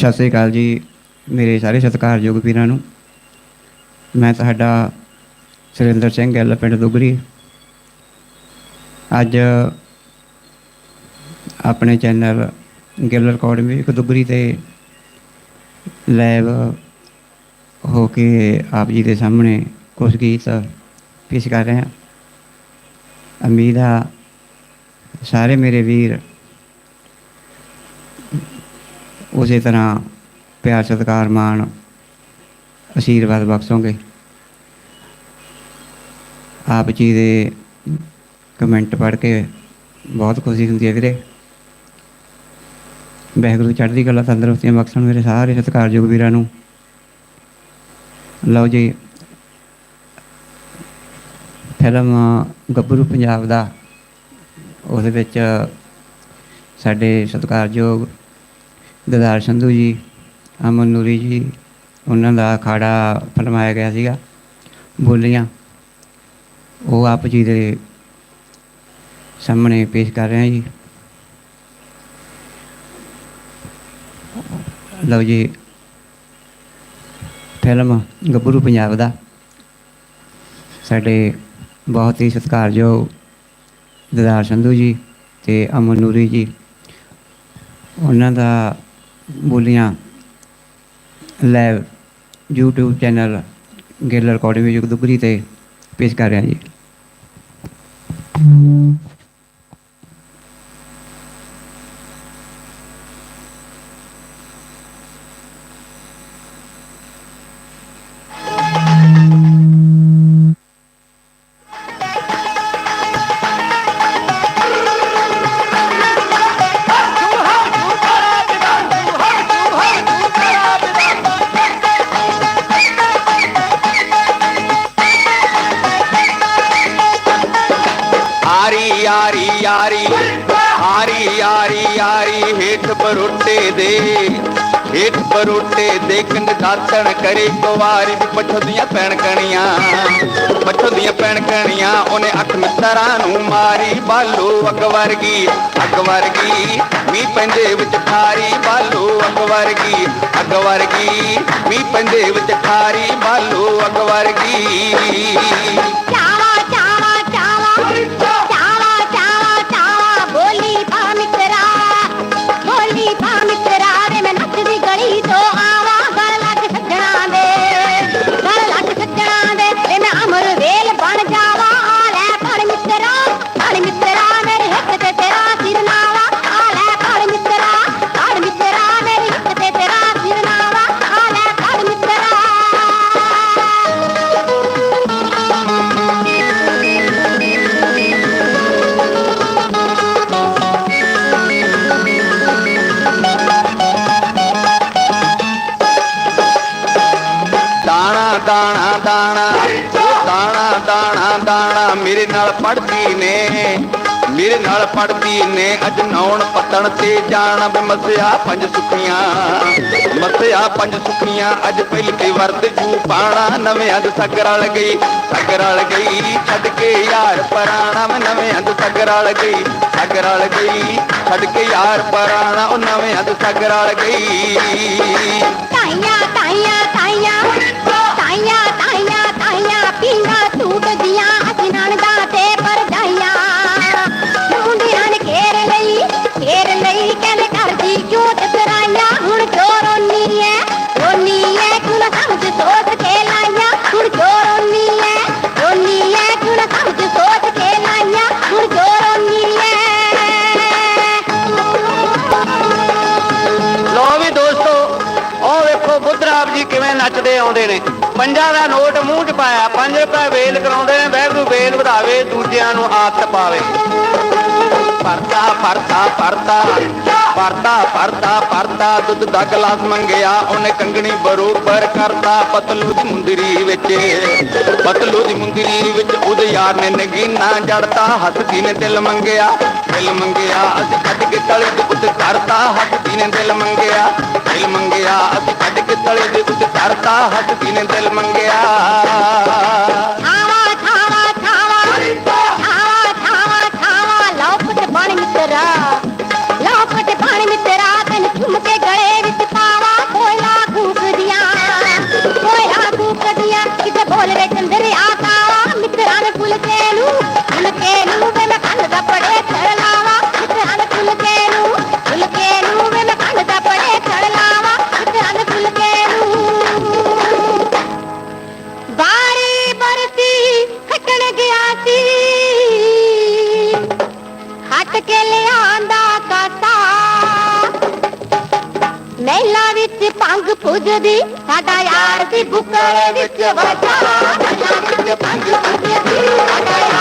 ਸਤਿ ਸ੍ਰੀ ਅਕਾਲ ਜੀ, ਮੇਰੇ ਸਾਰੇ ਸਤਿਕਾਰਯੋਗ ਵੀਰਾਂ ਨੂੰ। ਮੈਂ ਤੁਹਾਡਾ ਸੁਰਿੰਦਰ ਸਿੰਘ ਗਿੱਲ, ਪਿੰਡ ਦੁਗਰੀ। ਅੱਜ ਆਪਣੇ channel Gill record music Dugri ਤੇ ਲਾਈਵ ਹੋ ਕੇ ਆਪ ਜੀ ਦੇ ਸਾਹਮਣੇ ਕੁਝ ਗੀਤ ਪੇਸ਼ ਕਰ ਰਹੇ ਹਾਂ। ਉਮੀਦ ਆ ਸਾਰੇ ਮੇਰੇ ਵੀਰ ਉਸੇ ਤਰ੍ਹਾਂ ਪਿਆਰ, ਸਤਿਕਾਰ, ਮਾਣ ਆਸ਼ੀਰਵਾਦ ਬਖਸ਼ੋਗੇ। ਆਪ ਜੀ ਦੇ ਕਮੈਂਟ ਪੜ੍ਹ ਕੇ ਬਹੁਤ ਖੁਸ਼ੀ ਹੁੰਦੀ ਹੈ ਵੀਰੇ। ਵਾਹਿਗੁਰੂ ਚੜ੍ਹਦੀ ਕਲਾ ਤੰਦਰੁਸਤੀਆਂ ਬਖਸ਼ਣ ਮੇਰੇ ਸਾਰੇ ਸਤਿਕਾਰਯੋਗ ਵੀਰਾਂ ਨੂੰ। ਲਓ ਜੀ, ਫਿਲਮ ਗੱਭਰੂ ਪੰਜਾਬ ਦਾ, ਉਹਦੇ ਵਿੱਚ ਸਾਡੇ ਸਤਿਕਾਰਯੋਗ ਦਦਾਰ ਸੰਧੂ ਜੀ, ਅਮਨ ਨੂਰੀ ਜੀ, ਉਹਨਾਂ ਦਾ ਅਖਾੜਾ ਫਿਲਮਾਇਆ ਗਿਆ ਸੀਗਾ, ਬੋਲੀਆਂ। ਉਹ ਆਪ ਜੀ ਦੇ ਸਾਹਮਣੇ ਪੇਸ਼ ਕਰ ਰਹੇ ਹਾਂ ਜੀ। ਲਓ ਜੀ, ਫਿਲਮ ਗੱਭਰੂ ਪੰਜਾਬ ਦਾ। ਸਾਡੇ ਬਹੁਤ ਹੀ ਸਤਿਕਾਰਯੋਗ ਦਦਾਰ ਸੰਧੂ ਜੀ ਤੇ ਅਮਨ ਨੂਰੀ ਜੀ, ਉਹਨਾਂ ਦਾ ਬੋਲੀਆਂ। Live YouTube channel Gill recording music Dugri ਤੇ ਪੇਸ਼ ਕਰ ਰਿਹਾ ਜੀ। ਯਾਰੀ ਯਾਰੀ ਆਰੀ ਯਾਰੀ ਯਾਰੀ, ਹੇਠ ਬਰੋਟੇ ਦੇ, ਹੇਠ ਬਰੋਟੇ ਦੇ ਕੰਗ ਦਾਤਣ ਕਰੇ ਕੁਵਾਰੀ ਵੀ ਪੱਛੋਂ ਦੀਆਂ ਪੈਣ ਕਣੀਆਂ। ਪੱਛੋਂ ਦੀਆਂ ਪੈਣ ਕਣੀਆਂ, ਉਹਨੇ ਅੱਖ ਮਿੱਤਰਾਂ ਨੂੰ ਮਾਰੀ, ਬਾਲੋ ਅੱਗ ਵਰਗੀ ਅੱਗ ਵਰਗੀ, ਮੀਂਹ ਪੈਂਦੇ ਵਿੱਚ ਖਾਰੀ ਬਾਲੋ ਅੱਗ ਵਰਗੀ ਅੱਗ ਵਰਗੀ, ਮੀਂਹ ਪੈਂਦੇ ਵਿੱਚ ਖਾਰੀ ਬਾਲੋ ਅੱਗ ਵਰਗੀ। ਦਾਣਾ ਦਾਣਾ। ਉਹ ਦਾਣਾ ਦਾਣਾ ਦਾਣਾ ਮੇਰੇ ਨਾਲ ਪੜਦੀ ਨੇ। ਮੇਰੇ ਨਾਲ ਪੜਦੀ ਨੇ। ਅੱਜ ਨੌਣ ਪਤਣ ਤੇ ਜਾਣਾ ਬੇ ਪੰਜ ਸੁਖੀਆਂ। ਮਸਿਆ ਪੰਜ ਸੁਖੀਆਂ, ਅੱਜ ਪਹਿਲ ਤੇ ਵਰਦ ਜੂ ਪਾਣਾ। ਨਵੇਂ ਅੰਦ ਸਗਰਲ ਗਈ ਸਗਰਲ ਗਈ। ਛੱਡ ਕੇ ਯਾਰ ਪਰਾਣਾ, ਮੈਂ ਨਵੇਂ ਅੰਦ ਸਗਰਲ ਗਈ। ਸਗਰਲ ਗਈ, ਛੱਡ ਕੇ ਯਾਰ ਪਰਾਣਾ, ਉਹ ਨਵੇਂ ਅੰਦ ਸਗਰਲ ਗਈ। ਤਾਈਆਂ ਤਾਈਆਂ ਤਾਈਆਂ। ਤਾਈਆਂ ਤਾਈਆਂ ਤਾਈਆਂ ਪੀਂਗਾ ਟੂਟਦੀਆਂ ਅਸੀਂ ਨਣਦਾ ਤੇ ਪਰਜਾਈਆਂ ਮੁੰਡਿਆਂ ਨੇ ਘੇਰ ਲਈ ਘੇਰ ਲਈ ਕਹਿੰਦੇ ਕਰਦੀ ਕਿਉਂ ਟਕਰਾਈਆਂ ਹੁਣ ਜੋ ਰੋਨੀ ਐ ਰੋਨੀ ਐ ਕੁਣ ਸਮਝ ਸੋਚ ਕੇ ਲਾਈਆਂ ਹੁਣ ਜੋ ਰੋਨੀ ਐ ਰੋਨੀ ਐ ਕੁਣ ਸਮਝ ਸੋਚ ਕੇ ਲਾਈਆਂ ਹੁਣ ਜੋ ਰੋਨੀ ਐ ਲੋ ਵੀ ਦੋਸਤੋ ਉਹ ਵੇਖੋ ਬੁੱਧਰਾਮ ਜੀ ਕਿਵੇਂ ਨੱਚਦੇ ਆਉਂਦੇ ਨੇ ਪੰਜਾਂ ਦਾ ਨੋਟ ਮੂੰਹ 'ਚ ਪਾਇਆ 5 ਰੁਪਏ ਵੇਲ ਕਰਾਉਂਦੇ ਨੇ ਵਾਹਿਗੁਰੂ ਵੇਲ ਵਧਾਵੇ, ਦੂਜਿਆਂ ਨੂੰ ਆਦਤ ਪਾਵੇ। ਪਰਦਾ ਪਰਦਾ ਪਰਦਾ ਪਰਦਾ ਪਰਦਾ ਪਰਦਾ, ਦੁੱਧ ਦਾ ਗਲਾਸ ਮੰਗਿਆ, ਉਹਨੇ ਕੰਗਣੀ ਬਰੋਬਰ ਕਰਤਾ ਪਤਲੂ ਦੀ ਮੁੰਦਰੀ ਵਿੱਚ। ਪਤਲੂ ਦੀ ਮੁੰਦਰੀ ਵਿੱਚ ਉਹਦੇ ਯਾਰ ਨੇ ਨਗੀਨਾ ਜੜਤਾ, ਹੱਥੀ ਨੇ ਦਿਲ ਮੰਗਿਆ ਦਿਲ ਮੰਗਿਆ ਅਸੀਂ ਕੱਢ ਕੇ ਤਲੇ ਦੇ ਕਰਤਾ ਹੱਥੀ ਨੇ ਦਿਲ ਮੰਗਿਆ। ਮੰਗਿਆ ਅਸੀਂ ਕੱਢ ਕੇ ਤਲੇ ਦੇ ਉੱਤੇ ਧਰਤਾ ਹੱਸਦੀ ਨੇ ਦਿਲ ਮੰਗਿਆ। ਠਾਵਾ ਠਾਵਾ ਠਾਵਾ ਠਾਵਾ ਠਾਵਾ ਠਾਵਾ ਲਓ ਪੁੱਤ ਬਣ ਮਿੱਤਰਾ ਲਓ ਪੁੱਤ ਬਣ ਮਿੱਤਰਾ ਤੈਨ ਝੁੰਮ ਕੇ ਗਲੇ ਵਿੱਚ ਪਾਵਾ। ਕੋਇਲਾ ਘੂਕ ਦਿਆਂ ਕੋਇਲਾ ਘੂਕ ਦਿਆਂ ਕਿਤੇ ਬੋਲ ਵੇ ਚੰਦਰਿਆ ਤਾਵਾ ਮਿੱਤਰਾਂ ਨੇ ਫੁੱਲ ਤੇ ਨੂੰ ਮਨ ਤੇ ਨੂੰ ਲੈਲਾ ਵਿੱਚ ਪੰਗ ਪੁੱਜਦੀ, ਸਾਡਾ ਯਾਰ ਦੀ ਬੁੱਕਲ ਵਿੱਚ ਵਜਾ ਲੈਲਾ ਵਿੱਚ ਪੰਗ ਪੁੱਜਦੀ, ਸਾਡਾ